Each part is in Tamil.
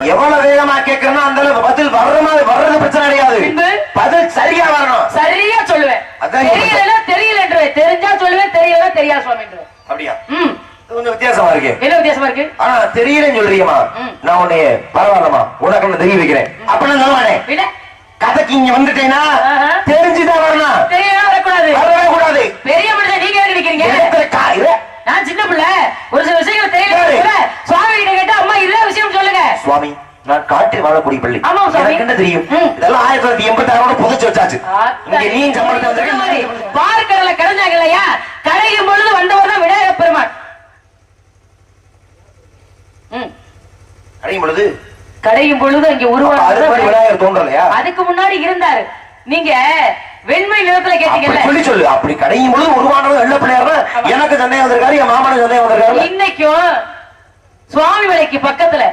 எவ்வளவு வேகமா கேட்கறனோ அந்த அளவுக்கு பதில் வர்ற மாதிரி வர்றது பிரச்சனை கிடையாது? பதில் சரியா வரணும். சரியா சொல்லுவேன். தெரியல தெரியலன்றேன் தெரிஞ்சா சொல்லுவேன் தெரியல தெரியாது சுவாமின்றேன் அப்படியா? ம். இது கொஞ்சம் வித்தியாசமா இருக்கு. என்ன வித்தியாசமா இருக்கு? ஆனா தெரியலன்னு சொல்றீங்கம்மா. நான் உன்னைய பரவாயில்லம்மா. உனக்கு ஒண்ணு தெரிய வைக்கிறேன். அப்ப நான் சொல்லுவானே? விட கதைக்கு இங்க வந்துட்டேன்னா. தெரிஞ்சுதான் வரணும். தெரியல வரக்கூடாது. வரவே கூடாது. பெரிய மனுஷன் நீங்க எங்க நான் சின்ன பிள்ளை. ஒரு சில விஷயங்கள் தெரியல சுவாமி கிட்ட கேட்டா அம்மா இதுதான் விஷயம் சொல்லுங்க. சுவாமி நான் காட்டில் வாழக்கூடிய பள்ளி. ஆமா. எனக்கு என்ன தெரியும். இதெல்லாம் ஆயிரத்தி தொள்ளாயிரத்தி எண்பத்தி ஆறோட புதைச்சு வச்சாச்சு. இங்க நீ சம்பளத்தை பார்க்கடல கடைஞ்சாங்க இல்லையா கடையும் பொழுது வந்தவர் தான் விநாயகர் பெருமாள் ம். அடையும் பொழுது? கடையும் பொழுது அங்க உருவாங்க விநாயகர் தோன்றலையா? அதுக்கு முன்னாடி இருந்தாரு. நீங்க வெண்மை நிறத்துல கேட்டீங்கல்ல? சொல்லி சொல்லு. அப்படி கடையும் பொழுது உருவானது வெள்ள பிள்ளையார் எனக்கு சந்தேகம் வந்திருக்காரு என் மாமனுக்கு சந்தேகம் வந்திருக்காரு இன்னைக்கும் சுவாமி மலைக்கு பக்கத்துல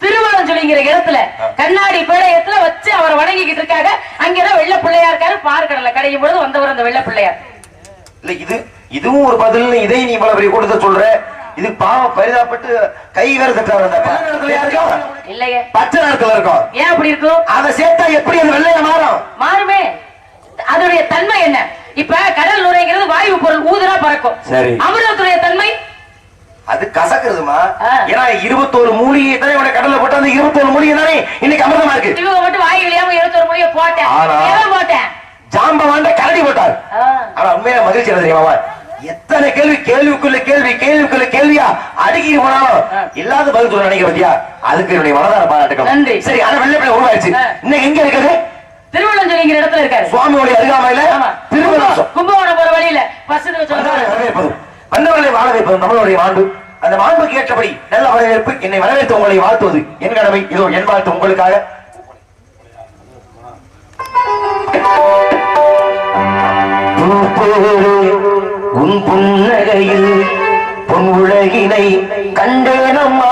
திருவள்ளஞ்சொலிங்கிற இடத்துல கண்ணாடி பேடயத்துல வச்சு அவரை வணங்கிக்கிட்டு இருக்காங்க. அங்கதான் வெள்ள பிள்ளையா இருக்காரு பார்க்கடல கடையும் பொழுது வந்தவர் அந்த வெள்ள பிள்ளையார் இல்ல இது இதுவும் ஒரு பதில் இதை நீ இவ்வளவு பெரிய கூட்டத்தை சொல்ற? இது பாவம் பரிதாபப்பட்டு கை வேற தட்டாரு அந்த பச்சை நிறத்துல இருக்கும் இல்லையே. பச்சை நிறத்துல இருக்கும் ஏன் அப்படி இருக்கும்? அதை சேர்த்தா எப்படி அது வெள்ளைய மாறும்? மாறுமே. அதனுடைய தன்மை என்ன? இப்ப கடல் நுரைங்கிறது வாயு பொருள் ஊதுரா பறக்கும். சரி. அமிர்தத்துடைய தன்மை? அது கசக்குறதுமா. ஏன்னா இருபத்தோரு மூலிகை தானே உனக்கு கடல்ல போட்டு அந்த இருபத்தோரு மூலிகை தானே இன்னைக்கு அமிர்தமா இருக்கு. இவங்க மட்டும் வாய் விளையாம இருபத்தொரு மொழிய போட்டேன். போட்டேன்? ஜாம்பவாண்ட கரடி போட்டார். ஆனா உண்மையில மகிழ்ச்சி தெரியுமா எத்தனை கேள்வி கேள்விக்குள்ள கேள்வி கேள்விக்குள்ள கேள்வியா? அடுக்கி போனாலும். இல்லாத பதில் சொல்ல நினைக்க பத்தியா அதுக்கு என்னுடைய மனதார பாராட்டுகள். சரி ஆனா வெள்ளை பிள்ளை உருவாயிருச்சு. இன்னைக்கு எங்க இருக்குது? திருவள்ளஞ்சொலிங்கிற இடத்துல இருக்காரு. சுவாமியோட அருகாமையில திருமணம் கும்பகோணம் போற வழியில வந்தவர்களை வாழ வைப்பது நம்மளுடைய மாண்பு அந்த மாண்புக்கு ஏற்றபடி நல்ல வரவேற்பு என்னை வரவேற்று உங்களை வாழ்த்துவது. என் கடமை. இதோ என் வாழ்த்து உங்களுக்காக. உன் புன்னகையில் பொன் உலகினை கண்டேனம்மா.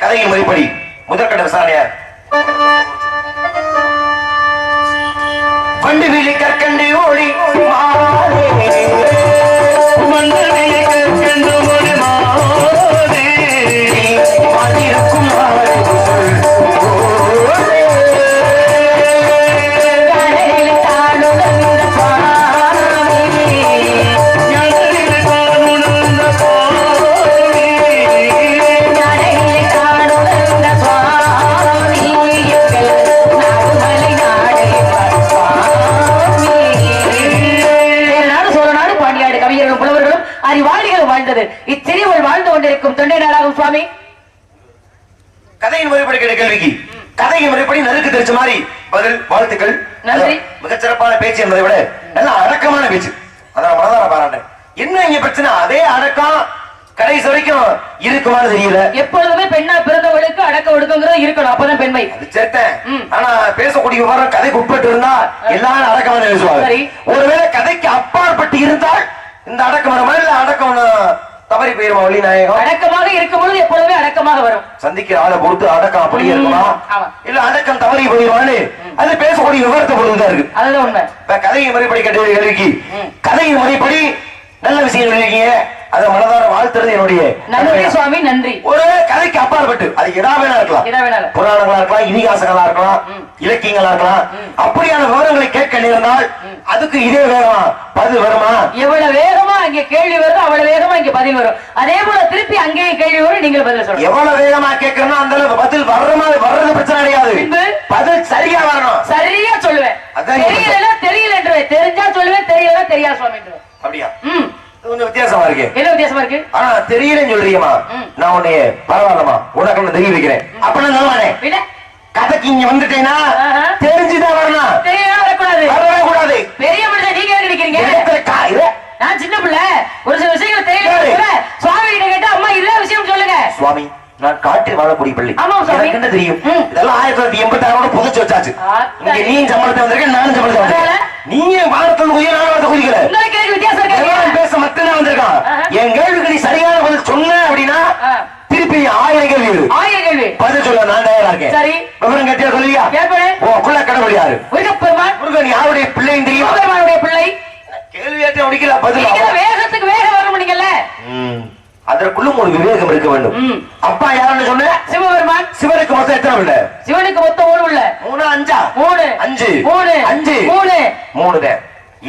கதையின் முறைப்படி முதற்கட்ட விசாரணையார் பேச்சு என்பதை விட நல்ல அடக்கமான பேச்சு. அதான் மனதார பாராட்டேன் என்ன இங்க பிரச்சனை? அதே அடக்கம் கடைசி வரைக்கும் இருக்குமான்னு தெரியல. எப்பொழுதுமே பெண்ணா பிறந்தவளுக்கு அடக்க ஒடுக்கங்கிறது இருக்கணும். அப்பதான் பெண்மை. சேர்த்தேன். ஆனா பேசக்கூடிய விவரம் கதைக்கு உட்பட்டு இருந்தா எல்லாரும் அடக்கமான பேசுவாங்க. ஒருவேளை கதைக்கு அப்பாற்பட்டு இருந்தால் இந்த அடக்கம் இல்ல அடக்கம் தவறி போயிருமா வழி நாயகம்? அடக்கமாக இருக்கும் பொழுது எப்பொழுதுமே அடக்கமாக வரும். சந்திக்கிற ஆளை பொறுத்து அடக்கம் அப்படியே இருக்குமா. இல்ல அடக்கம் தவறி போயிருவான்னு அது பேசக்கூடிய விவரத்தை பொறுத்துதான் இருக்கு. அதுதான் உண்மை. கதையின் முறைப்படி கேட்ட. கதையின் முறைப்படி நல்ல விஷயம் சொல்லியிருக்கீங்க. அதை மனதார வாழ்த்துறது என்னுடைய நன்றி சுவாமி நன்றி. ஒரு கதைக்கு அப்பாற்பட்டு அது வேணா இருக்கலாம். புராணங்களா இருக்கலாம் இதிகாசங்களா இருக்கலாம். இலக்கியங்களா இருக்கலாம். அப்படியான விவரங்களை கேட்க நேர்ந்தால் அதுக்கு இதே வேகமா பதில் வருமா? எவ்வளவு வேகமா அங்கே கேள்வி வருதோ அவ்வளவு வேகமா இங்க பதில் வரும். அதே போல திருப்பி அங்கேயே கேள்வி வரும் நீங்கள் பதில் சொல்லணும். எவ்வளவு வேகமா கேட்கறோம் அந்த அளவுக்கு பதில் வர்ற மாதிரி வர்றது பிரச்சனை கிடையாது? பதில் சரியா வரணும். சரியா சொல்லுவேன். தெரியல தெரியல என்றுவேன் தெரிஞ்சா சொல்லுவேன் தெரியல தெரியாது சுவாமி. அப்படியா? ம். கொஞ்சம் வித்தியாசமா இருக்கு. என்ன வித்தியாசமா இருக்கு? ஆனா தெரியலன்னு சொல்றீங்கம்மா. ம். நான் உன்னைய பரவாயில்லம்மா. உனக்கு ஒண்ணு தெரிய வைக்கிறேன் அப்ப நான் நல்லவானே கதைக்கு இங்க வந்துட்டேன்னா. தெரிஞ்சுதான் வரணும்? வரக்கூடாது. வரவே கூடாது பெரிய மனுஷன் நீங்க எங்க நிக்கிறீங்க? இடத்துல கா- இரு. நான் சின்ன பிள்ளை. ஒரு சில விஷயங்கள் தெரியல சுவாமி கிட்ட கேட்டா அம்மா இதுதான் விஷயம் சொல்லுங்க. சுவாமி நான் காட்டில் வாழக்கூடிய பள்ளி. எனக்கு என்ன தெரியும். இதெல்லாம் ஆயிரத்தி தொள்ளாயிரத்தி எண்பத்தி ஆறோட புதைச்சு வச்சாச்சு. இங்க நீ சம்பளத்தை வந்திருக்க நானும் சம்பளத்தை? வந்திருக்கேன் நீங்க வாரத்தில் குதிய நானும் குதிக்கல இருக்காங்க பேச மட்டும்தான் வந்திருக்கான். என் கேள்விக்கு நீ சரியான பதில் சொன்ன அப்படின்னா. திருப்பி ஆயிரம் கேள்வி. ஆயிரம் கேள்வி பதில் சொல்ல நான் தயாரா இருக்கேன் சரி. விவரம் கட்டியா சொல்லியா கேட்பேன் ஓ குள்ள கடவுள் யாரு முருகப்பெருமான் முருகன் யாருடைய பிள்ளைன்னு தெரியும் முருகப்பெருமானுடைய பிள்ளை கேள்வி கேட்டு முடிக்கல பதில். வேகத்துக்கு வேகம் வரணும் நீங்கல்ல ம். அதற்குள்ளும் ஒரு விவேகம் இருக்க வேண்டும். அப்பா யாருன்னு சொன்ன? சிவபெருமான். சிவனுக்கு மொத்தம் எத்தனை பிள்ளை? சிவனுக்கு மொத்தம் மூணு உள்ள மூணு அஞ்சா? மூணு. அஞ்சு. மூணு. அஞ்சு. மூணு. மூணு தான்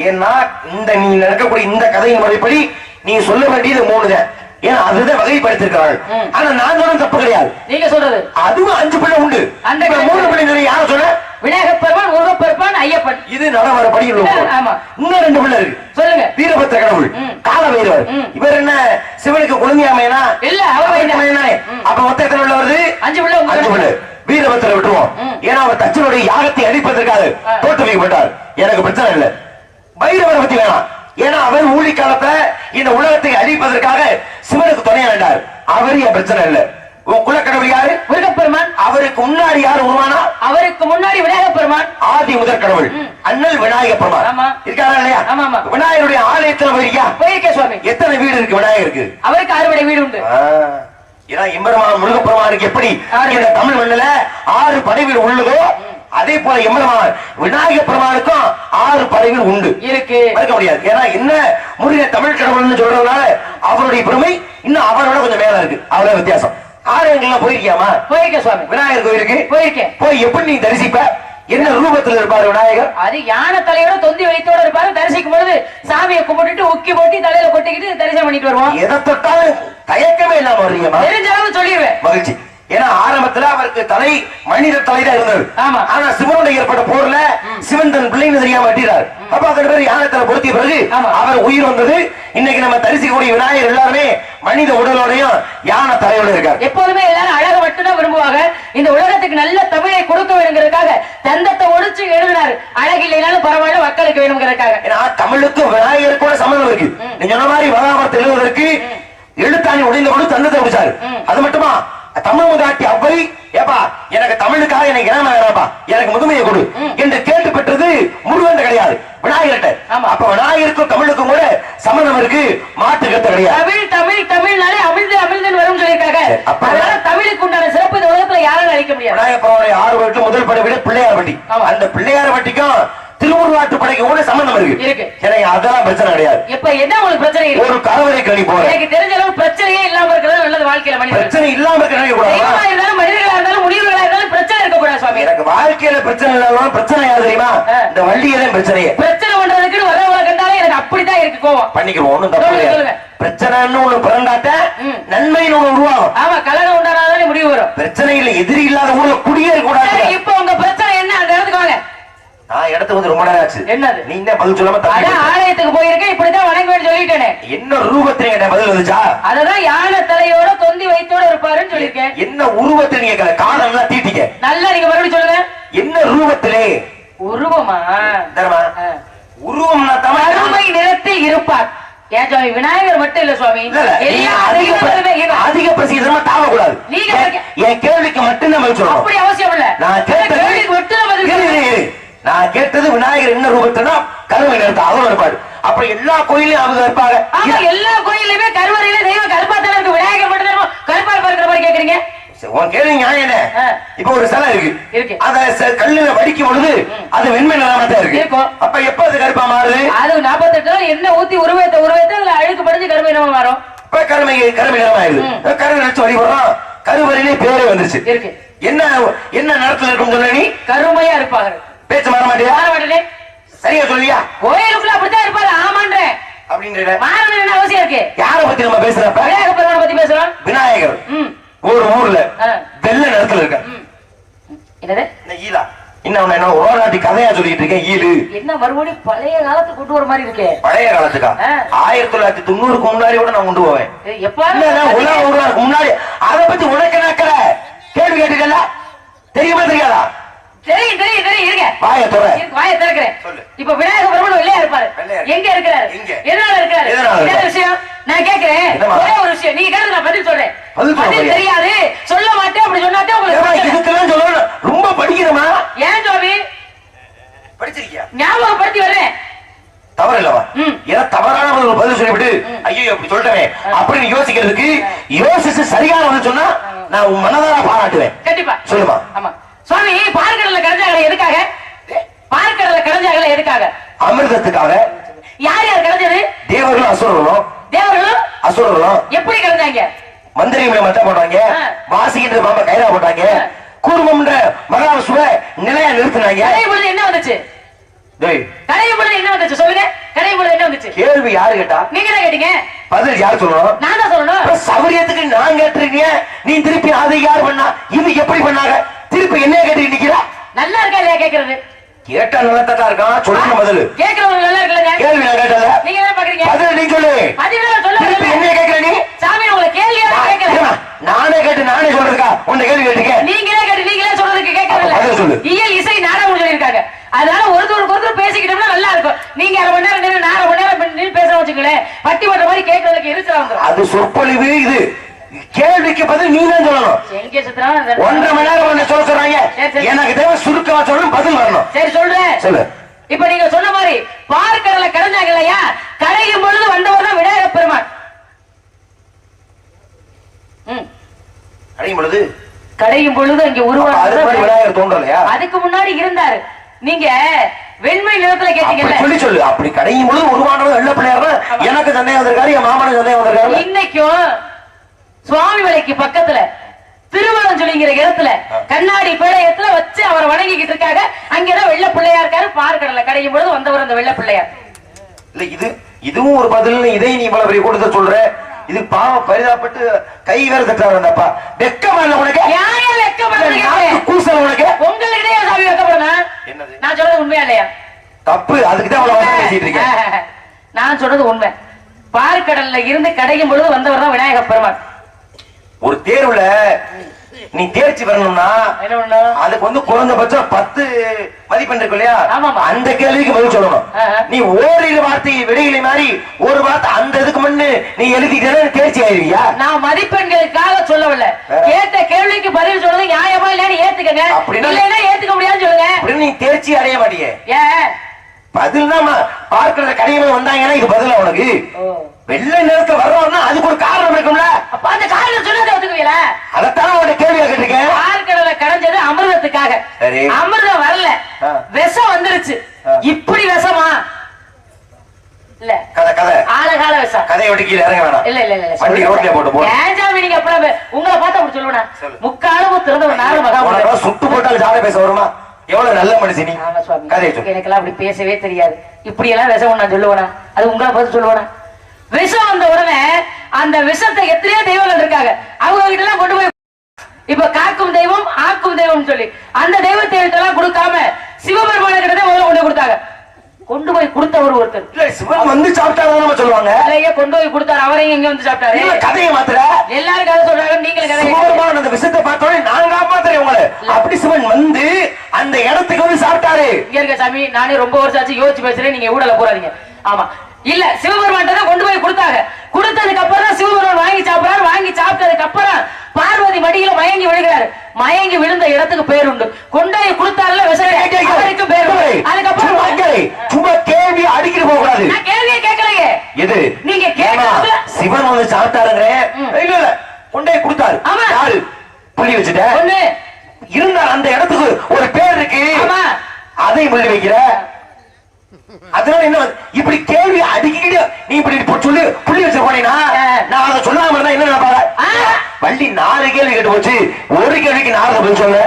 ஏன்னா இந்த நீ நடக்கக்கூடிய இந்த கதையின் முறைப்படி நீ சொல்ல வேண்டியது மூணு தான் ஏன்னா அதுதான் வகைப்படுத்திருக்கிறாள் ம். ஆனா நான் சொன்ன தப்பு கிடையாது. நீங்க சொல்றது. அதுவும் அஞ்சு பிள்ளை உண்டு. அந்த மூணு பிள்ளை சொல்லி விநாயகப் பெருமான் முருகப்பெருமான் ஐயப்பன். இது நடவரப்படி ஆமா. இன்னும் ரெண்டு பிள்ளை இருக்கு. சொல்லுங்க. வீரபத்திர கடவுள். கால வீரர் ம். இவர் என்ன சிவனுக்கு குழந்தையாமையா இல்ல, அவ வைனா. ம். அப்ப மொத்தம் எத்தனை பிள்ளை வருது? அஞ்சு பிள்ளை அஞ்சு பிள்ளை. வீரபத்திர விட்டுருவோம். ஏன்னா அவர் தச்சனுடைய யாகத்தை அழிப்பதற்காக ஆ. தோற்றுவிக்கப்பட்டார் எனக்கு பிரச்சனை இல்ல. பைரவரை பத்தி வேணாம். ஏன்னா அவர் ஊழி காலத்துல இந்த உலகத்தை அழிப்பதற்காக சிவனுக்கு துணைய வேண்டார் அவர் என் பிரச்சனை இல்ல? உன் குலக்கடவுள் யாரு? முருகப்பெருமான். அவருக்கு முன்னாடி யார் உருவானா? அவருக்கு முன்னாடி விநாயகப் பெருமான் ஆதி முதற் கடவுள். அண்ணல் விநாயக பெருமாள் ஆமா. இருக்காரா இல்லையா? ஆமா, ஆமா. விநாயகருடைய ஆலயத்துல போயிருக்கியா போயிருக்கே சுவாமி. எத்தனை வீடு இருக்கு விநாயகருக்கு? அவருக்கு அறுவடை வீடு உண்டு. ஏன்னா எம்பெருமான் முருகப்பெருமானுக்கு எப்படி இந்த தமிழ் மண்ணுல ஆறு படைவீடு உள்ளதோ அதே போல எம்பெருமான் விநாயக பெருமானுக்கும் ஆறு படைவீடு உண்டு. இருக்கு. மறுக்க முடியாது. ஏன்னா என்ன முருக தமிழ் கடவுள்னு சொல்றதுனால அவருடைய பெருமை இன்னும் அவரோட கொஞ்சம் மேல இருக்கு. அவ்வளவு வித்தியாசம். ஆலயங்கள்லாம் போயிருக்கியாமா போயிருக்கே சுவாமி. விநாயகர் கோயிலுக்கு? போயிருக்கேன். போய் எப்படி நீ தரிசிப்ப? என்ன ரூபத்தில் இருப்பாரு விநாயகர்? அது யானை தலையோட தொந்தி வைத்தோட இருப்பாரு. தரிசிக்கும் பொழுது சாமியை கும்பிட்டுட்டு உக்கி போட்டி தலையில கொட்டிக்கிட்டு தரிசனம் பண்ணிட்டு வருவோம். எதை தொட்டாலும் தயக்கமே இல்லாம வர்றீங்கம்மா தெரிஞ்ச அளவு சொல்லிடுவேன் மகிழ்ச்சி. ஏன்னா ஆரம்பத்துல அவருக்கு தலை மனித தலை தான் இருந்தது. ஆமா. ஆனா சிவனோட ஏற்பட்ட போர்ல சிவன் தன் பிள்ளைங்க தெரியாம வெட்டிறார் அப்ப அதன் பேர் யானத்துல பொருத்திய பிறகு. அவர் உயிர் வந்தது. இன்னைக்கு நம்ம தரிசிக்கக்கூடிய விநாயகர் எல்லாருமே மனித உடலோடையும் யானை தலையோட இருக்கார். எப்போதுமே எல்லாரும் அழக மட்டும்தான் விரும்புவாங்க. இந்த உலகத்துக்கு நல்ல தமிழை கொடுக்க வேணுங்கிறதுக்காக தந்தத்தை ஒடிச்சு எழுதினாரு. அழகு இல்லைனாலும் பரவாயில்ல மக்களுக்கு வேணுங்கிறதுக்காக. ஏன்னா தமிழுக்கும் விநாயகருக்கும் சம்மந்தம் இருக்கு. நீங்க சொன்ன மாதிரி மகாபாரத்தை எழுதுவதற்கு எழுத்தாணி உடைந்த கொண்டு தந்தத்தை முடிச்சாரு. அது மட்டுமா? தமிழ் முதாட்டி அவ்வை ஏப்பா எனக்கு தமிழுக்காக எனக்கு இனம வேணாப்பா எனக்கு முதுமையை கொடு. என்று கேட்டு பெற்றது முருகன் கிடையாது. விநாயகர்கிட்ட. அப்ப விநாயகருக்கும் தமிழுக்கும் கூட சம்பந்தம் இருக்கு மாற்று கருத்து கிடையாது. தமிழ் தமிழ் தமிழ்னாலே அமிழ்து அமிழ்தன் வரும் சொல்லியிருக்காங்க. அதனால தமிழுக்கு உண்டான சிறப்பு இந்த உலகத்துல யாராலும் அழிக்க முடியாது. விநாயகர் பரவாயில்ல ஆறு வீட்டு முதல் படை விட பிள்ளையார் ஆமா. அந்த பிள்ளையார் பட்டிக்கும் திருமுருகாட்டு படைக்கும் கூட சம்பந்தம் இருக்கு. இருக்கு. எனக்கு அதெல்லாம் பிரச்சனை கிடையாது. இப்ப என்ன உங்களுக்கு பிரச்சனை இருக்கு? ஒரு கரவரை கணி போற எனக்கு தெரிஞ்ச அளவு பிரச்சனையே இல்லாம இருக்கிறது நல்லது வாழ்க்கையில மனிதர்கள். பிரச்சனை இல்லாம இருக்க கூடாதா தெய்வமா இருந்தாலும் மனிதர்களா இருந்தாலும் முனிவர்களா இருந்தாலும் பிரச்சனை இருக்கக்கூடாது சுவாமி. எனக்கு வாழ்க்கையில பிரச்சனை இல்லாம பிரச்சனை யாரு தெரியுமா. இந்த வண்டியதான் பிரச்சனையே. பிரச்சனை பண்றதுக்குன்னு வர்றவங்களை கண்டாலே எனக்கு அப்படித்தான் இருக்கு கோவம் பண்ணிக்கிறோம் ஒண்ணும் தப்பு. பிரச்சனைன்னு ஒண்ணு பிறந்தாட்ட. நன்மைன்னு ஒண்ணு உருவாகும். ஆமா கலகம் உண்டானாலே முடிவு வரும். பிரச்சனை இல்ல எதிரி இல்லாத ஊர்ல குடியேற சரி கூடாது இப்போ உங்க பிரச்சனை என்ன அந்த இடத்துக்கு வாங்க நான் இடத்துக்கு வந்து ரொம்ப நேரம் ஆச்சு. என்னது? நீ என்ன பதில் சொல்லாம அதான். ஆலயத்துக்கு போயிருக்கேன் இப்படிதான் வணங்குவேன்னு சொல்லிட்டேனே. என்ன ரூபத்தில் கேட்ட பதில் வந்துச்சா? அததான் யானை தலையோட தொந்தி வயிற்றோட இருப்பாருன்னு சொல்லியிருக்கேன். என்ன உருவத்தில் நீங்க கேட்கல காலம் எல்லாம் தீட்டிக்க? நல்லா நீங்க மறுபடியும் சொல்லுங்க. என்ன ரூபத்திலே? உருவமா? தர்மா. உருவம்னா தமிழ் நிறத்தில் இருப்பார். ஏன் சுவாமி? விநாயகர் மட்டும் இல்ல சுவாமி. அதிக தெய்வங்களுமே பிர- இருக்கு. அதிக பிரசித்தமா தாவக்கூடாது. நீங்க என்- கேள்விக்கு பதில் சொல்லணும். அப்படி அவசியம் இல்ல. நான் கேட்டது கேள்விக்கு மட்டும் தான் பதில் நான் கேட்டது விநாயகர் என்ன ரூபத்தினா கருமை நிறுத்த அவர் இருப்பாரு. அப்ப எல்லா கோயிலையும் அவங்க இருப்பாங்க. ஆமா எல்லா கோயிலுமே கருவறையில தெய்வம் கருப்பா தானே இருக்கு. விநாயகர் மட்டும் கருப்பா இருக்கிற மாதிரி கேக்குறீங்க? உன் கேள்வி நியாயம் என்ன. இப்ப ஒரு சிலை இருக்கு. இருக்கு. அத கல்லுல வடிக்கும் பொழுது அது வெண்மை நிறமா தான் இருக்கு. அப்ப எப்ப அது கருப்பா மாறுது? அது நாற்பத்தெட்டு நாள் என்ன ஊத்தி உருவத்தை உருவத்தை அதுல அழுக்கு படிஞ்சு கருமை நம்ம வரும் இப்ப கருமை கருமை நிறமாயிருது ம். கருமை நினைச்சு வழிபடுறோம். கருவறையிலே பேரே வந்துருச்சு. இருக்கு. என்ன என்ன நிறத்துல இருக்கும் சொன்ன நீ? கருமையா இருப்பாங்க பேச்சு மாற மாட்டியா? மாற மாட்டேனே. சரியா சொல்லியா? கோயிலுக்குள்ள அப்படித்தான் இருப்பாரு. ஆமான்றேன் அப்படின்ற மாறணும் அவசியம் இருக்கு? யார பத்தி நம்ம பேசுறப்ப விநாயகர் பெருமானை பத்தி பேசுறோம். விநாயகர். ஒரு ஊர்ல. வெள்ளை நிறத்துல இருக்க. என்னது? என்ன ஈலா. இன்னும் என்ன ஓராட்டி கதையா சொல்லிட்டு இருக்கேன் ஈலு. என்ன மறுபடியும் பழைய காலத்துக்கு கொண்டு வர மாதிரி இருக்கே? பழைய காலத்துக்கா. ஆயிரத்தி தொள்ளாயிரத்தி தொண்ணூறுக்கு முன்னாடி கூட நான் கொண்டு போவேன். முன்னாடி அத பத்தி உனக்கு நக்கல கேள்வி கேட்டுக்கல தெரியுமா தெரியாதா? தெரியும் தெரியும் தெரியும். இருங்க. வாய திறக்கிறேன். சொல்லு. இப்ப பெருமாள் வெள்ளையா இருப்பாரு. எங்க இருக்கிறாரு? எதனால இருக்காரு எதனால என்ன? விஷயம்? நான் கேக்குறேன்? ஒரே ஒரு விஷயம். நீங்க கேட்டு நான் பதில் சொல்றேன். பதில் பதில்? தெரியாது. சொல்ல மாட்டேன். அப்படி சொன்னாட்டே உங்களுக்கு. இதுக்கெல்லாம் சொல்லணும் ரொம்ப படிக்கிறமா ஏன் சுவாமி? படிச்சிருக்கியா? ஞாபகப்படுத்தி வர்றேன். தவறு இல்லவா. ஏன்னா தவறான ஒரு பதில் சொல்லிவிட்டு ஐயோ அப்படி சொல்லிட்டேன் அப்படின்னு யோசிக்கிறதுக்கு யோசிச்சு சரியான பதில் சொன்னா நான் உன் மனதார பாராட்டுவேன். கண்டிப்பா. சொல்லுமா? ஆமா. சுவாமி பார்க்கடல கடைஞ்சாங்களே எதுக்காக? பார்க்கடல கடைஞ்சாங்களே எதுக்காக? அமிர்தத்துக்காக. யார் யார் கடைஞ்சது தேவர்களும் அசுரர்களும். தேவர்களும்? அசுரர்களும். எப்படி கடைஞ்சாங்க மந்திரிகளை மட்டும் போட்டாங்க. வாசிக்கின்ற பாம்ப கைரா போட்டாங்க. கூர்மம்ன்ற மகாசுவ நிலையா நிறுத்தினாங்க. என்ன வந்துச்சு? டேய், கடையும் பொழுது என்ன வந்துச்சு? சொல்லுங்க. பொழுது என்ன வந்துச்சு? கேள்வி யாரு கேட்டா? நீங்க தான் கேட்டீங்க. பதில் யார் சொல்லணும்? நான் தான் சொல்லணும். சௌரியத்துக்கு நான் கேட்டிருக்கீங்க நீ திருப்பி அதை யார் பண்ணா? இது எப்படி பண்ணாங்க? திருப்பி என்ன கேட்டு நிக்கிறா? நல்லா இருக்கா இல்லையா கேக்குறது? கேட்டா நல்லா இருக்கான் சொல்லுங்க பதில். கேக்குறவங்க நல்லா இருக்கலங்க. கேள்வி நான் கேட்டத நீங்க என்ன பாக்குறீங்க? பதில் நீ சொல்லு. பதினால சொல்ல திருப்பி. என்ன கேட்கிற நீ? சாமி உங்களை கேள்வியா நான் ஏம்மா, நானே கேட்டு நானே சொல்றதுக்கா? உன்னை கேள்வி கேட்டிருக்கேன். நீங்களே கேட்டு நீங்களே சொல்றதுக்கு அப்ப பதில் சொல்லு. இயல் இசை நாடகம் சொல்லியிருக்காங்க. அதனால ஒருத்தருக்கு ஒருத்தர் பேசிக்கிட்டோம்னா நல்லா இருக்கும். நீங்க அரை மணி நேரம் நான் அரை மணி நேரம் பேச வச்சுங்களேன் பட்டி பட்ட மாதிரி கேட்கறதுக்கு எரிச்சல் அது சொற்பொழிவு இது. கேள்விக்கு பதில் நீ தான் சொல்லணும் ஒன்றரை மணி நேரம் உன்னை சொல்ல சொல்றாங்க. எனக்கு தேவை சுருக்கமா சொல்லணும் பதில் வரணும். சரி சொல்றேன். சொல்லு. இப்ப நீங்க சொன்ன மாதிரி பார்க்கடல கடைஞ்சாங்க இல்லையா கடையும் பொழுது வந்தவர் தான் விநாயகர் பெருமான். ம். அடையும் பொழுது? கடையும் பொழுது அங்க உருவாக தோன்றலையா? அதுக்கு முன்னாடி இருந்தாரு. நீங்க வெண்மை நிறத்துல அப்படி கேட்டீங்கல்ல? சொல்லி சொல்லு. அப்படி கடையும் பொழுது உருவானது வெள்ள பிள்ளையார் எனக்கு சந்தேகம் வந்திருக்காரு என் மாமனுக்கு சந்தேகம் வந்திருக்காரு இன்னைக்கும் சுவாமி மலைக்கு பக்கத்துல திருவரஞ்சொலிங்கிற இடத்துல கண்ணாடி பேடயத்துல வச்சு அவரை வணங்கிக்கிட்டு இருக்காங்க. அங்கதான் வெள்ள பிள்ளையா இருக்காரு. பார்க்கடல கடையும் பொழுது வந்தவர் அந்த வெள்ள பிள்ளையார். இல்ல இது இதுவும் ஒரு பதில் இதை நீ இவ்வளவு பெரிய கூட்டத்தை சொல்ற? இது பாவம் பரிதாபப்பட்டு கை வேற தட்டுறாரு அந்த அப்பா. வெக்கமா இல்ல உனக்கு? கூசல் உனக்கு? உங்களுக்கிட்டே சாமி வைக்கப்படணும் என்னது? நான் சொல்றது உண்மையா இல்லையா? தப்பு. அதுக்கு தான் அவ்வளவு பேசிட்டு இருக்கேன். நான் சொல்றது உண்மை. பார்க்கடல்ல இருந்து கடையும் பொழுது வந்தவர் தான் விநாயகர் பெருமான். ஒரு தேர்வுல நீ தேர்ச்சி வரணும்னா அதுக்கு வந்து குறைந்தபட்சம் பத்து மதிப்பெண் இருக்கு இல்லையா. அந்த கேள்விக்கு பதில் சொல்லணும். நீ ஓரிரு வார்த்தை விடையில மாதிரி ஒரு வார்த்தை அந்த இதுக்கு முன்னு நீ எழுதிட்டே தேர்ச்சி ஆயிருவியா? நான் மதிப்பெண்களுக்காக சொல்லவில்லை? கேட்ட கேள்விக்கு பதில் சொல்றது நியாயமா இல்லையான்னு ஏத்துக்கங்க. அப்படின்னா- இல்லைன்னா ஏத்துக்க முடியாதுன்னு சொல்லுங்க. அப்படின்னு நீ தேர்ச்சி அடைய மாட்டியே. ஏன்? பதில் தான் பார்க்கறத கடையில வந்தாங்கன்னா இது பதிலா உனக்கு. வெள்ளை நிறத்துல வர்றோம்னா அதுக்கு ஒரு காரணம் இருக்கும்ல? அப்ப அந்த காரணம் சொன்னதை ஒத்துக்குவீங்களா? அதைத்தான் உன்னை கேள்வியா கேட்டிருக்கேன். பார்க்கடல கடைஞ்சது அமிர்தத்துக்காக. சரி. அமிர்தம் வரல. விஷம் வந்துருச்சு. இப்படி விஷமா? இல்ல. கதை கதை. ஆழகால விஷம். கதையை இறங்க வேணாம். இல்ல இல்ல இல்ல வண்டி போட்டு போ நீங்க அப்படி உங்களை பார்த்தா அப்படி சொல்லுவேனா? சொல்லு. முக்காலமும் திறந்த ஒரு நாலு மகா சுட்டு போட்டாலும் ஜாட பேச வருமா? எவ்வளவு நல்ல மனுஷன் நீ. சொல்லு. எனக்கெல்லாம் அப்படி பேசவே தெரியாது. இப்படி எல்லாம் விஷம் நான் சொல்லுவேனா? அது உங்களை பார்த்து சொல்லுவேனா? விஷம் வந்த உடனே அந்த விஷத்தை எத்தனையோ தெய்வங்கள் இருக்காங்க. அவங்க கிட்ட எல்லாம் கொண்டு போய் இப்ப காக்கும் தெய்வம் ஆக்கும் தெய்வம் சொல்லி அந்த தெய்வத்தை எல்லாம் கொடுக்காம சிவபெருமான கிட்ட முதல்ல கொண்டு கொடுத்தாங்க. கொண்டு போய் கொடுத்தவர் ஒருத்தர். இல்ல சிவன் வந்து சாப்பிட்டாதான் நம்ம சொல்லுவாங்க. அதையே கொண்டு போய் கொடுத்தாரு அவரையும் எங்க வந்து சாப்பிட்டாரு. கதையை மாத்திர எல்லாரும் கதை சொல்றாங்க நீங்களும் கதை அந்த விஷயத்தை பார்த்தோன்னே நான் காப்பாத்துறேன் உங்களை. அப்படி சிவன் வந்து அந்த இடத்துக்கு வந்து சாப்பிட்டாரு. இங்க இருக்க சாமி நானே ரொம்ப வருஷம் ஆச்சு யோசிச்சு பேசுறேன் நீங்க ஊடல போறாதீங்க. ஆமா இல்ல சிவபெருமான் தான் கொண்டு போய் கொடுத்தாங்க. கொடுத்ததுக்கு அப்புறம் தான் சிவபெருமான் வாங்கி சாப்பிடுறாரு. வாங்கி சாப்பிட்டதுக்கு அப்புறம் பார்வதி மடியில மயங்கி விழுகிறாரு. மயங்கி விழுந்த இடத்துக்கு பேர் உண்டு. கொண்டு போய் கொடுத்தாருல அவருக்கு பேர் அதுக்கப்புறம். சும்மா கேள்வி அடிக்கிட்டு போக கூடாது. நான் கேள்வியே கேட்கலையே. எது? நீங்க கேட்கறது சிவன் வந்து சாப்பிட்டாருங்க. இல்ல இல்ல. கொண்டே கொடுத்தாரு. ஆமா. யாரு? புள்ளி வச்சுட்ட ஒண்ணு இருந்தால் அந்த இடத்துக்கு ஒரு பேர் இருக்கு. அதை முள்ளி வைக்கிற? அதனால என்ன இப்படி கேள்வி அடிக்கிட்டு நீ இப்படி இப்ப சொல்லி புள்ளி வச்சு போனீங்கன்னா. நான் அதை சொல்லாம இருந்தா என்ன நினைப்பாங்க? ஆ. வள்ளி நாலு கேள்வி கேட்டு போச்சு. ஒரு கேள்விக்கு நாலு பதில் சொல்ல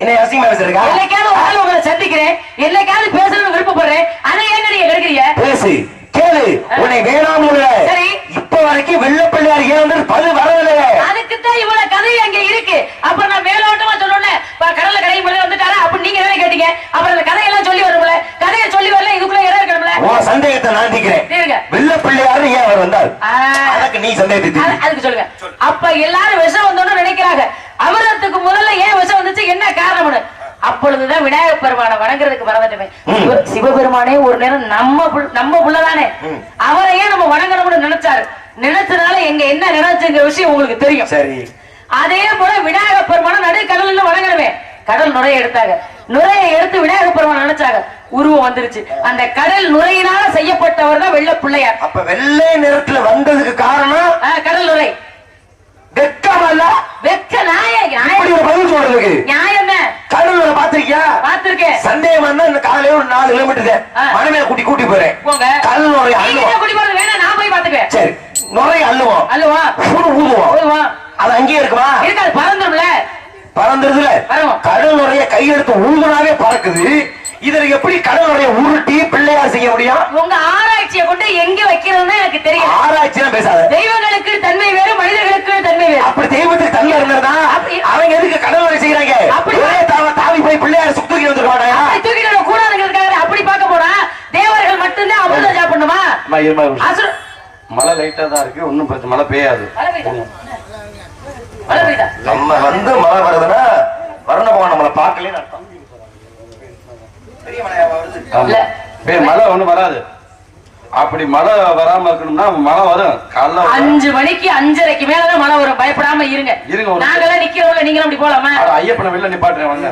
என்ன அசிங்கமா பேசுறா என்னைக்காவது ஒரு நாள் உங்களை சந்திக்கிறேன் என்னைக்காவது பேசணும்னு விருப்பப்படுறேன் அதை ஏன் நீங்க கெடுக்கிறீங்க பேசு கேளு உன்னை வேணாம் சரி. இப்ப வரைக்கும் வெள்ளப்பிள்ளையார் ஏன் வந்து பதில் வரவில்லை அதுக்குத்தான் இவ்வளவு கதை அங்க இருக்கு அப்ப நான் மேலோட்டமா சொல்லணும் கடல்ல கடையும் போது வந்துட்டாரா அப்ப நீங்க என்ன கேட்டீங்க அப்புறம் அந்த கதையெல்லாம் சொல்லி வரும்ல கதையை சொல்லி வரல இதுக்குள்ள இடம் இருக்கணும்ல உன் சந்தேகத்தை நான் தீக்கிறேன் இருங்க. வெள்ளப்பிள்ளையார் ஏன் அவர் வந்தார் ஆ. அதற்கு நீ சந்தேகத்தை தீர்த்து. அது- அதுக்கு சொல்லுங்க. அப்ப எல்லாரும் விஷம் வந்தோம்னு நினைக்கிறாங்க. அமிர்தத்துக்கு முதல்ல ஏன் விஷம் வந்துச்சு? என்ன காரணம்னு? அப்பொழுதுதான் விநாயகப் பெருமானை வணங்குறதுக்கு மறந்துட்டமே. சிவபெருமானே ஒரு நேரம் நம்ம நம்ம புள்ளதானே. அவரையே நம்ம வணங்கணும்னு நினைச்சாரு? நினைச்சதுனால எங்க என்ன நினைச்சுங்கிற விஷயம் உங்களுக்கு தெரியும். சரி. அதே போல விநாயகப் பெருமான நடு கடல்ல வணங்கணுமே. கடல் நுரைய எடுத்தாங்க நுரையை எடுத்து விநாயகப் பெருமான் நினைச்சாங்க உருவம் வந்துருச்சு. அந்த கடல் நுரையினால செய்யப்பட்டவர் தான் வெள்ள பிள்ளையார். அப்ப வெள்ளை நிறத்துல வந்ததுக்கு காரணம் கடல் நுரை. வெக்கம் அல்ல. வெக்க நாய பதில் சொல்றதுக்கு. நியாயம் கடலூர பாத்திருக்கியா பார்த்திருக்கேன். சந்தேகம் இந்த காலையில ஒரு நாலு கிலோமீட்டர். மனமே கூட்டி கூட்டி போறேன். போங்க. கடல் நுரைய நீங்க அள்ளுவோம். தான் குடி போறது? வேணா நான் போய் பாத்துக்குவேன் சரி. நுரைய அள்ளுவோம். ஊரு ஊதுவோம். அது அங்கேயே இருக்குமா? இருக்காது பறந்துரும்ல. பறந்துருதுல. நுரைய கையெடுத்து ஊதுனாவே பறக்குது. இதுல எப்படி கடல் நுரைய உருட்டி பிள்ளையார் செய்ய முடியும்? உங்க ஆராய்ச்சியை கொண்டு எங்க வைக்கிறதுன்னு எனக்கு தெரியும் ஆராய்ச்சியா பேசாத. தெய்வங்களுக்கு தன்மை வேறு மனிதர்களுக்கு தன்மை வேறு. அப்படி தெய்வத்துக்கு தண்ணி இருந்ததா அவங்க எதுக்கு கடல் நுரை செய்யறாங்க அப்படி- தாவ தாவி போய் பிள்ளையார் சுத்தூக்கி அப்படி தூக்கிட்டு வர கூடாதுங்கிறதுக்காக அப்படி பார்க்க போனா தேவர்கள் மட்டும்தான் அமிர்தம் சாப்பிடணுமா? மழை லைட்டா தான் இருக்கு. ஒன்னும் பிரச்சனை மழை பெய்யாது. மழை பெய்தா நம்ம வந்து மழை வருதுன்னா வர்ண பகவான் நம்மளை பார்க்கலன்னு அர்த்தம். பெரிய வருது. இல்ல. மழை ஒண்ணும் வராது. அப்படி மழை வராம இருக்கணும்னா மழை வரும். காலைல. அஞ்சு மணிக்கு அஞ்சரைக்கு மேலதான் மழை வரும். பயப்படாம இருங்க. இருங்க ஒரு நாங்கெல்லாம் நிக்கிறோம்ல நீங்களும் அப்படி போலாமா? ஐயப்பனை வெளில நிப்பாட்டுறேன் வாங்க.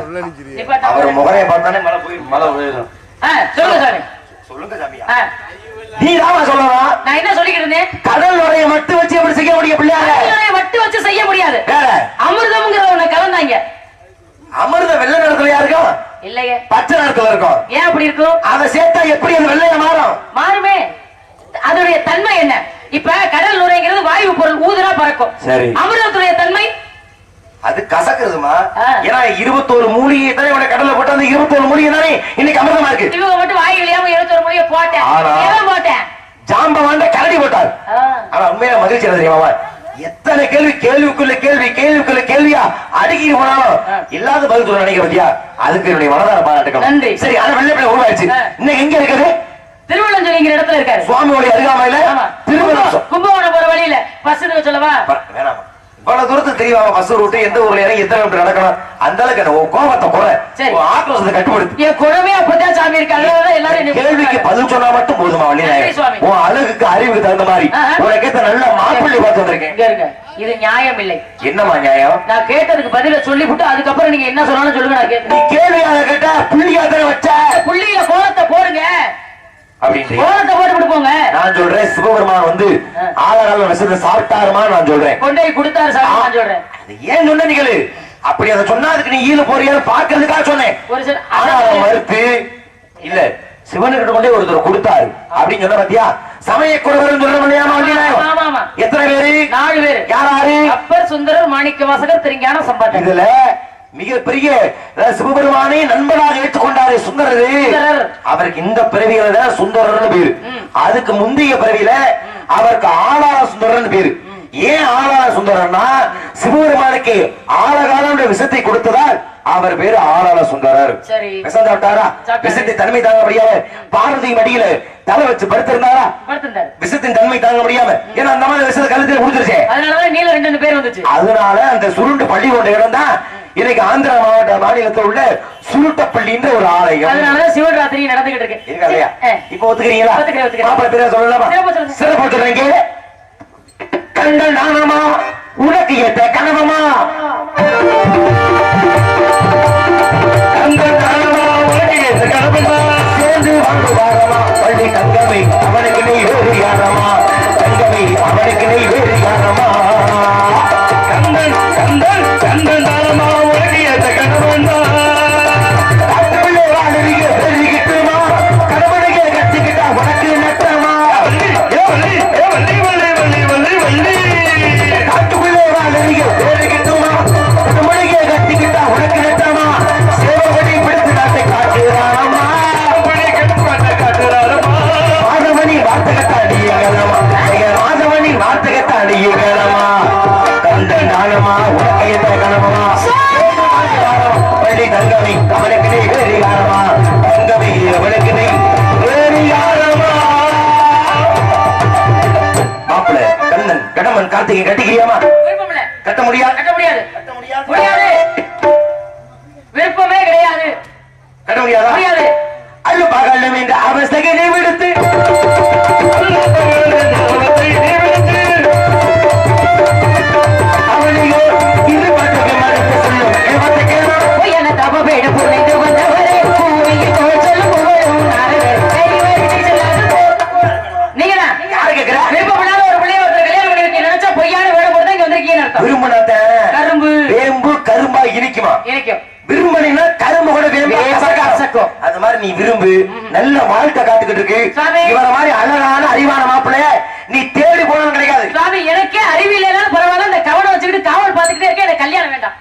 அவர் முகரைய பார்த்தானே மழை போயிடும் மழை பெய்யும் ஆ, சொல்லுங்க சாமி. சொல்லுங்க சாமியா ஆ, நீ தான் சொல்லலாம் நான் என்ன சொல்லிக்கிட்டு இருந்தேன்? கடல் நுரைய மட்டும் வச்சு எப்படி செய்ய முடியும் பிள்ளையார? கடலை மட்டும் வச்சு செய்ய முடியாது. வேற. அமிர்தம்ங்கிற ஒண்ணு கலந்தாங்க. அமிர்த வெள்ளை நிறத்துலயா இருக்கும்? இல்லையே பச்சை நிறத்துல இருக்கும். ஏன் அப்படி இருக்கும்? அதை சேர்த்தா எப்படி வெள்ளைய மாறும்? மாறுமே. அதோடைய தன்மை என்ன? இப்ப கடல் நுரைங்கிறது வாயு பொருள் ஊதுரா பறக்கும். அமிர்தத்துடைய தன்மை அது கசக்குதுமா? ஆ. ஏன்னா இருபத்தோரு மூலிகை தானே உன கடல்ல போட்டு அந்த இருபத்தோரு மூலிகை தானே இன்னைக்கு அமிர்தமா இருக்கு. இவங்க மட்டும் வாய் வழியாம இருபத்தொரு மணியை போட்டேன். போட்டேன்? ஜாம்பவாண்ட கரடி போட்டார். ஆனா உண்மையா மகிழ்ச்சி என்ன தெரியுமாவா எத்தனை கேள்வி கேள்விக்குள்ள கேள்வி கேள்விக்குள்ள கேள்வியா அடுக்கி போனாலும். இல்லாத பதில் சொல்ல நினைக்க பத்தியா? அதுக்கு என்னுடைய மனதார பாராட்டுகள் நன்றி. சரி ஆனா வெள்ளை பிள்ளை உருவாச்சு. இன்னைக்கு எங்க இருக்குது திருவள்ளஞ்சொலிங்கிற இடத்துல இருக்காரு. சுவாமியோட அருகாமையில திருவள்ளம் கும்பகோணம் கும்பகோணம் போற வழியில பஸ் சொல்லவா? வேணாமா. இவ்வளவு தூரத்துக்கு தெரியாம பஸ் ரூட்டு எந்த ஊர்ல இறங்கி எத்தனை கிலோமீட்டர் நடக்கணும்? அந்த அளவுக்கு உன் கோபத்தை குறை. ஆக்ரோஷத்தை கட்டுப்படுத்து. என் குணமே அப்பதான் சாமி இருக்கு. அதனாலதான் எல்லாரும் கேள்விக்கு. பதில் சொன்னா மட்டும் போதுமா வள்ளி நன்றி சுவாமி. உன் அழகுக்கு அறிவுக்கு தகுந்த மாதிரி. உனக்கேத்த நல்ல மாப்பிள்ளை பார்த்து வந்திருக்கேன். இது நியாயம் இல்லை. என்னம்மா நியாயம்? நான் கேட்டதுக்கு பதில சொல்லிவிட்டு அதுக்கப்புறம் நீங்க என்ன சொன்னாலும் சொல்லுங்க நான் நீ கேட்கிறேன் கேள்வியாக கேட்டா புள்ளியா தானே வச்ச? புள்ளியில கோலத்தை போடுங்க. நான் சொல்றேன் சிவபெருமான் வந்து ஆ. ஆலகால விஷயத்தை சாப்பிட்டாருமா நான் சொல்றேன். கொண்டு கொடுத்தாரு நான் சொல்றேன். அது ஏன் சொன்ன நீங்களு அப்படி அதை சொன்னா அதுக்கு நீ ஈழ போறியான்னு பாக்குறதுக்காக சொன்னேன். மறுத்து இல்ல சிவனுக்கிட்ட கொண்டே ஒருத்தர் கொடுத்தாரு. அப்படின்னு சொன்ன பாத்தியா? சமய குறவர் ஆமா. எத்தனை பேரு? நாலு பேரு. யார் யாரு? அப்பர் சுந்தரர் மாணிக்க வாசகர் திருஞான சம்பாட்டன் இதுல மிகப்பெரிய சிவபெருமானை நண்பனாக ஏற்றுக்கொண்டாரு சுந்தரரு. அவருக்கு இந்த பிறவியில சுந்தரர்னு பேரு. அதுக்கு முந்தைய பிறவியில அவருக்கு ஆளாள சுந்தரர்னு பேரு. ஏன் ஆளாள சுந்தரர்னா சிவபெருமானுக்கு ஆழகால விஷத்தை கொடுத்ததால் அவர் பேரு ஆளாள சுந்தரர். விஷம் சாப்பிட்டாரா? தன்மை தாங்க முடியாம பார்வதி மடியில தலை வச்சு படுத்திருந்தாரா? விஷத்தின் தன்மை தாங்க முடியாம. ஏன்னா அந்த மாதிரி விஷத்தை கழுத்துல வந்துச்சு. அதனால அந்த சுருண்டு பள்ளி கொண்ட தான் இன்னைக்கு ஆந்திரா மாவட்ட மாநிலத்தில் உள்ள சுருட்டப்பள்ளின்ற ஒரு ஆலயம். அதனாலதான் சிவராத்திரி நடந்துகிட்டு இருக்கு. இருக்கா இல்லையா. இப்ப ஒத்துக்கிறீங்களா? ஒத்துக்கிறேன், ஒத்துக்கிறேன். மாப்பிள்ளை பேரை சொல்லலாமா? சிறப்பு சொல்லுங்க. சிறப்பு சொல்றீங்க. கண்கள் நாணமா உனக்கு ஏத்த கனவமா? கண்கள் நாணமா உனக்கு ஏத்த கனவமா? சேர்ந்து வாழ்ந்து பள்ளி தங்கமே அவனுக்கு நீ யாரமா? கடமன் கார்த்திகை கட்டிக்கிறியாமா? கட்ட முடியாது. கட்ட முடியாது. முடியாது. விருப்பமே கிடையாது. கட்ட முடியாதா? முடியாது. அள்ளு பகலும் என்ற அவஸ்தையை இனிக்குமா? இணைக்கும் விரும்பினா கரும்பு கூட. கசக்கும். அது மாதிரி நீ விரும்பு. நல்ல வாழ்க்கை காத்துக்கிட்டு இருக்கு. சாமி. இவர மாதிரி அழகான அறிவான மாப்பிள்ளைய நீ தேடி போனாலும் கிடைக்காது. சுவாமி எனக்கே அறிவியலாலும் பரவாயில்ல. இந்த கவனம் வச்சுக்கிட்டு காவல் பார்த்துக்கிட்டே இருக்கேன். எனக்கு கல்யாணம் வேண்டாம்.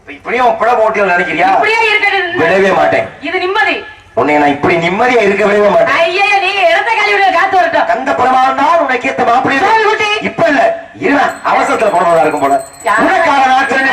இப்ப இப்படியும் பிழ போட்டியில் நினைக்கிறியா? இப்படியே இருக்கட்டும் விடவே மாட்டேன். இது நிம்மதி. உன்னை நான் இப்படி நிம்மதியா இருக்க விடவே மாட்டேன். ஐயா நீங்க இடத்த கல்வி காத்து வரட்டும். கந்த பிரமாதம் தான் உனக்கு ஏத்த மாப்பிள்ளை சாமி. இப்ப இல்ல. இருடா அவசரத்துல போனதா இருக்கும் போல? உனக்கான நாட்கள்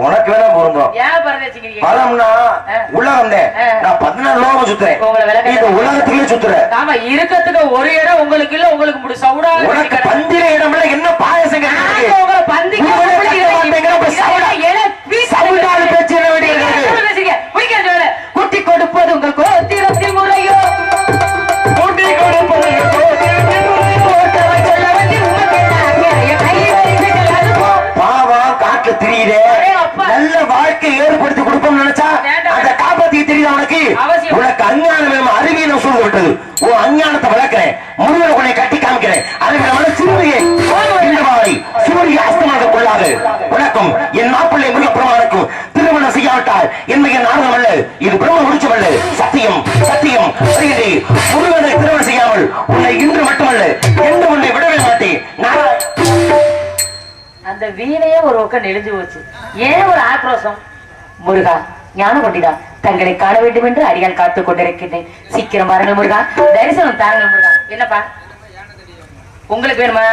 உனக்கு வேணா பொருந்தும். ஏன் பரதேசிங்கிறீங்க பதம்னா ஆ. உலகம் தான் ஆ. நான் பதினாறு லோகம் சுத்துறேன். இந்த உலகத்துக்குள்ளே சுத்துற ஆமா இருக்கத்துக்கு ஒரு இடம் உங்களுக்கு இல்ல உங்களுக்கு இப்படி சவுடா உனக்கு பந்திர இடம்ல என்ன பாயசம் உங்களை கட்ட சவுடா. சவுடால பேச்சு என்ன வேண்டி இருக்குது? குட்டி கொடுப்பது உங்கள் கோத்திரத்தில் முறையோ? போட்டவன் சொல்ல வந்து உமக்கு என்ன? அநியாயம்? கை வரிசை செல்லாது போ. பாவம் காட்டுல திரியுதே. வாழ்க்கை ஏற்படுத்தி கொடுப்போம் நினைச்சா. அந்த காப்பாத்தி தெரியுதா உனக்கு? அவசியம். உனக்கு அஞ்ஞானம் அறிவியல் சூழ்ந்து விட்டது. உன் அஞ்ஞானத்தை விளக்குறேன் முருகன் உன்னை கட்டி காமிக்கிறேன். அறிவியல் சிறுமியை சூரிய அஸ்தமானக்குள்ளாது உனக்கும் என் மாப்பிள்ளை முருகப்பெருமானுக்கும் திருமணம் செய்யாவிட்டால் என்னைய நாடகம் அல்ல. இது பிரம்ம முடிச்சம் அல்ல. சத்தியம் சத்தியம். முருகனை திருமணம் செய்யாமல் உன்னை இன்று மட்டுமல்ல அந்த வீணையே ஒரு பக்கம் நெளிஞ்சு போச்சு. ஏன் ஒரு ஆக்ரோஷம்? முருகா ஞான பண்டிதா தங்களை காண வேண்டும் என்று அடியால் காத்துக் கொண்டிருக்கின்றேன். சீக்கிரம் வரணும் முருகா. தரிசனம் தாருங்கள் முருகா. என்னப்பா? உங்களுக்கு வேணுமா?